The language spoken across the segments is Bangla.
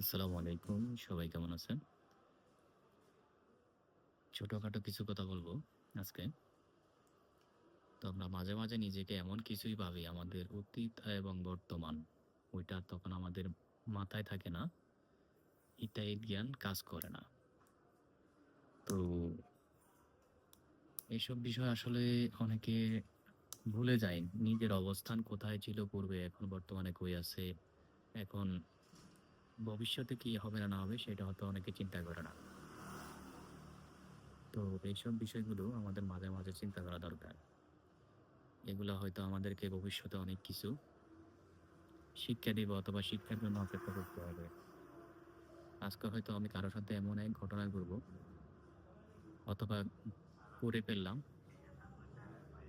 আসসালামু আলাইকুম। সবাই কেমন আছেন? ছোটখাটো কিছু কথা বলব আজকে। তো আমরা মাঝে, মাঝে নিজেকে এমন কিছুই ভাবি আমাদের অতীত এবং বর্তমান ওইটা তখন আমাদের মাথায় থাকে না। হিতাহিত জ্ঞান কাজ করে না। তো এইসব বিষয় আসলে অনেকে ভুলে যায়। নিজের অবস্থান কোথায় ছিল পূর্বে, এখন বর্তমানে কই আছে, এখন ভবিষ্যতে কি হবে না, না হবে সেটা হয়তো অনেকে চিন্তা করে না। তো এইসব বিষয়গুলো আমাদের মাঝে, মাঝে চিন্তা করা দরকার। এগুলা হয়তো আমাদেরকে ভবিষ্যতে অনেক কিছু শিক্ষা দিবে অথবা শিক্ষার জন্য অপেক্ষা করতে হবে। আজকে হয়তো আমি কারোর সাথে এমন এক ঘটনা করব অথবা করে ফেললাম।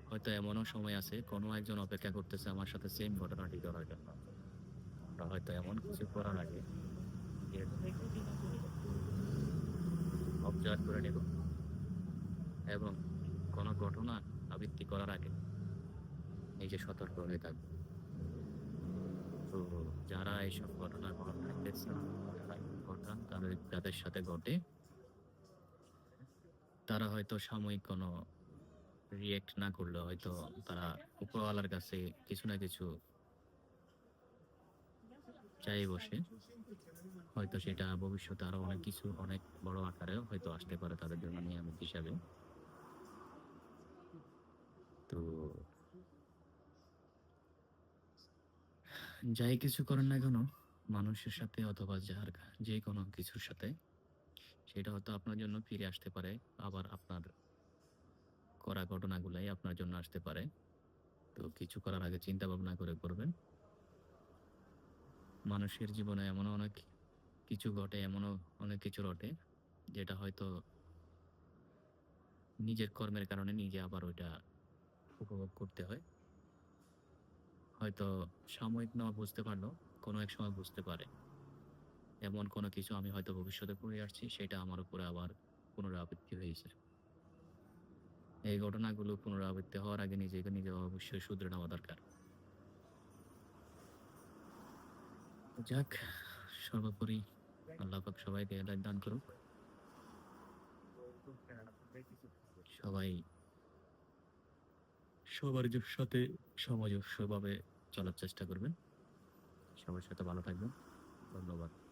হয়তো এমনও সময় আছে কোনো একজন অপেক্ষা করতেছে আমার সাথে সেম ঘটনাটি করার জন্য। আমরা হয়তো এমন কিছু করার আগে অবজার্ভ করে নেব এবং কোনো ঘটনা আবৃত্তি করার আগে নিজে সতর্ক হয়ে থাকব। তো যারা এইসব ঘটনা ঘটাইতেছে ঘটান, তাদের, যাদের সাথে ঘটে, তারা হয়তো সাময়িক কোনো রিঅ্যাক্ট না করলে হয়তো তারা উপরওয়ালার কাছে কিছু না কিছু চায়ে বসে। হয়তো সেটা ভবিষ্যতে আরও অনেক কিছু, অনেক বড় আকারেও হয়তো আসতে পারে তাদের জন্য নিয়ামত হিসাবে। তো যাই কিছু করেন না কেন, মানুষের সাথে অথবা যার যে কোনো কিছুর সাথে, সেটা হয়তো আপনার জন্য ফিরে আসতে পারে। আবার আপনার করা ঘটনাগুলাই আপনার জন্য আসতে পারে। তো কিছু করার আগে চিন্তা ভাবনা করে করবেন। মানুষের জীবনে এমনও অনেক কিছু ঘটে, এমনও অনেক কিছু রটে যেটা হয়তো নিজের কর্মের কারণে নিজে আবার ওইটা উপভোগ করতে হয়। হয়তো সাময়িক না বুঝতে পারলেও কোনো এক সময় বুঝতে পারে। এমন কোনো কিছু আমি হয়তো ভবিষ্যতে করে আসছি সেটা আমার উপরে আবার পুনরাবৃত্তি হয়েছে। এই ঘটনাগুলো পুনরাবৃত্তি হওয়ার আগে নিজেকে নিজে অবশ্যই শুধরে নেওয়া দরকার। যাক, সর্বোপরি আল্লাহ পাক সবাইকে হেদায়েত দান করুক। সবাই সবার সাথে সামঞ্জস্যভাবে চলার চেষ্টা করবেন। সবার সাথে ভালো থাকবেন। ধন্যবাদ।